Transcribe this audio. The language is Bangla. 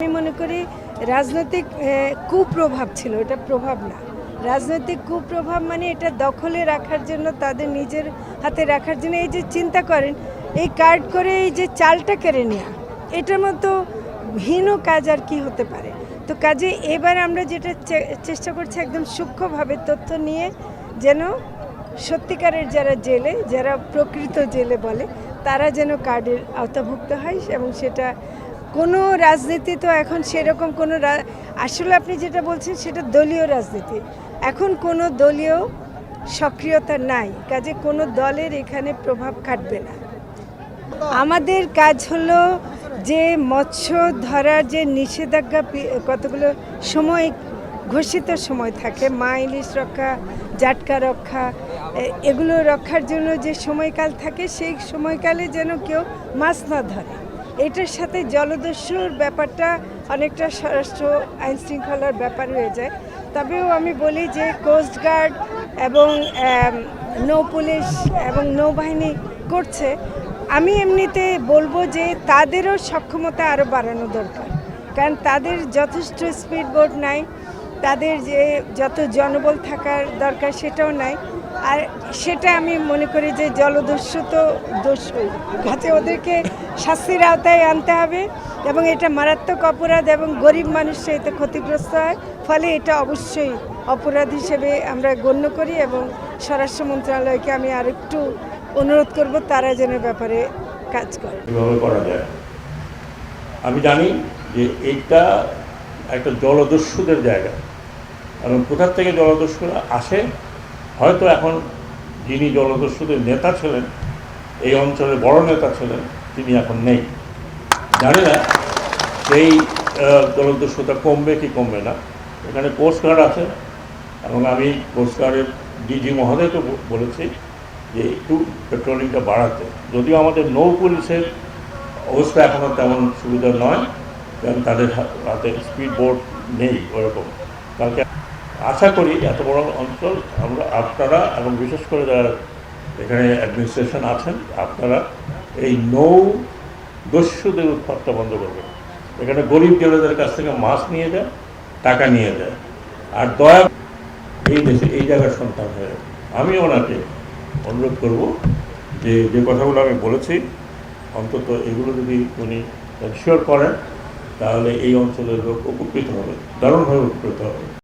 আমি মনে করি রাজনৈতিক কুপ্রভাব ছিল, এটা প্রভাব না। রাজনৈতিক কুপ্রভাব মানে এটা দখলে রাখার জন্য, তাদের নিজের হাতে রাখার জন্য। এই যে চিন্তা করেন, এই কার্ড করে এই যে চালটা কেড়ে নেওয়া এটার মতো হীন কাজ আর কি হতে পারে? তো কাজে এবার আমরা যেটা চেষ্টা করছি একদম সূক্ষ্মভাবে তথ্য নিয়ে, যেন সত্যিকারের যারা জেলে, যারা প্রকৃত জেলে বলে, তারা যেন কার্ডের আওতাভুক্ত হয় এবং সেটা কোনো রাজনীতি তো এখন সেরকম কোনো আসলে আপনি যেটা বলছেন সেটা দলীয় রাজনীতি। এখন কোনো দলীয় সক্রিয়তা নাই, কাজে কোনো দলের এখানে প্রভাব খাটবে না। আমাদের কাজ হলো যে মৎস্য ধরার যে নিষেধাজ্ঞা কতগুলো সময় ঘোষিত সময় থাকে মা ইলিশ রক্ষা, জাটকা রক্ষা এগুলো রক্ষার জন্য যে সময়কাল থাকে, সেই সময়কালে যেন কেউ মাছ না ধরে। এটার সাথে জলদস্যুর ব্যাপারটা অনেকটা স্বরাষ্ট্র আইন শৃঙ্খলার ব্যাপার হয়ে যায়। তবেও আমি বলি যে কোস্টগার্ড এবং নৌ পুলিশ এবং নৌবাহিনী করছে। আমি এমনিতে বলব যে তাদেরও সক্ষমতা আরও বাড়ানো দরকার। কারণ তাদের যথেষ্ট স্পিড বোট নাই। তাদের যে যত জনবল থাকার দরকার সেটাও নাই। আর সেটা আমি মনে করি যে জলদস্যু তো দস্যুই কাছে ওদেরকে শাস্তির আওতায় আনতে হবে এবং এটা মারাত্মক অপরাধ এবং গরিব মানুষরা এতে ক্ষতিগ্রস্ত হয়। ফলে এটা অবশ্যই অপরাধ হিসেবে আমরা গণ্য করি এবং স্বরাষ্ট্র মন্ত্রণালয়কে আমি আরেকটু অনুরোধ করব তারা যেন ব্যাপারে কাজ করে। করা যায়? আমি জানি যে এইটা একটা জলদস্যুদের জায়গা। এবং কোথার থেকে জলদস্যুরা আসে? হয়তো এখন যিনি জলদস্যুদের নেতা ছিলেন, এই অঞ্চলের বড় নেতা ছিলেন, তিনি এখন নেই। জানি না সেই জলদস্যুতা কমবে কি কমবে না। এখানে কোস্টগার্ড আছে, এবং আমি কোস্টগার্ডের ডিজি মহোদয়কে বলেছি যে একটু পেট্রোলিংটা বাড়াতে। যদিও আমাদের নৌ পুলিশের অবস্থা এখনও তেমন সুবিধা নয় কারণ তাদের হাতে স্পিড বোর্ড নেই ওরকম। কালকে আশা করি এত বড় অঞ্চল আমরা, আপনারা এবং বিশেষ করে যারা এখানে অ্যাডমিনিস্ট্রেশন আছেন, আপনারা এই নৌ দস্যুদের উৎপাতটা বন্ধ করবেন। এখানে গরিব জেলেদের কাছ থেকে মাছ নিয়ে যায়, টাকা নিয়ে যায়। আর দয়া এই দেশে, এই জায়গার সন্তান হয়ে আমি ওনাকে অনুরোধ করব যে যে কথাগুলো আমি বলেছি, অন্তত এগুলো যদি উনি এনশিওর করেন তাহলে এই অঞ্চলের লোক উপকৃত হবে দারুণভাবে উপকৃত হবে।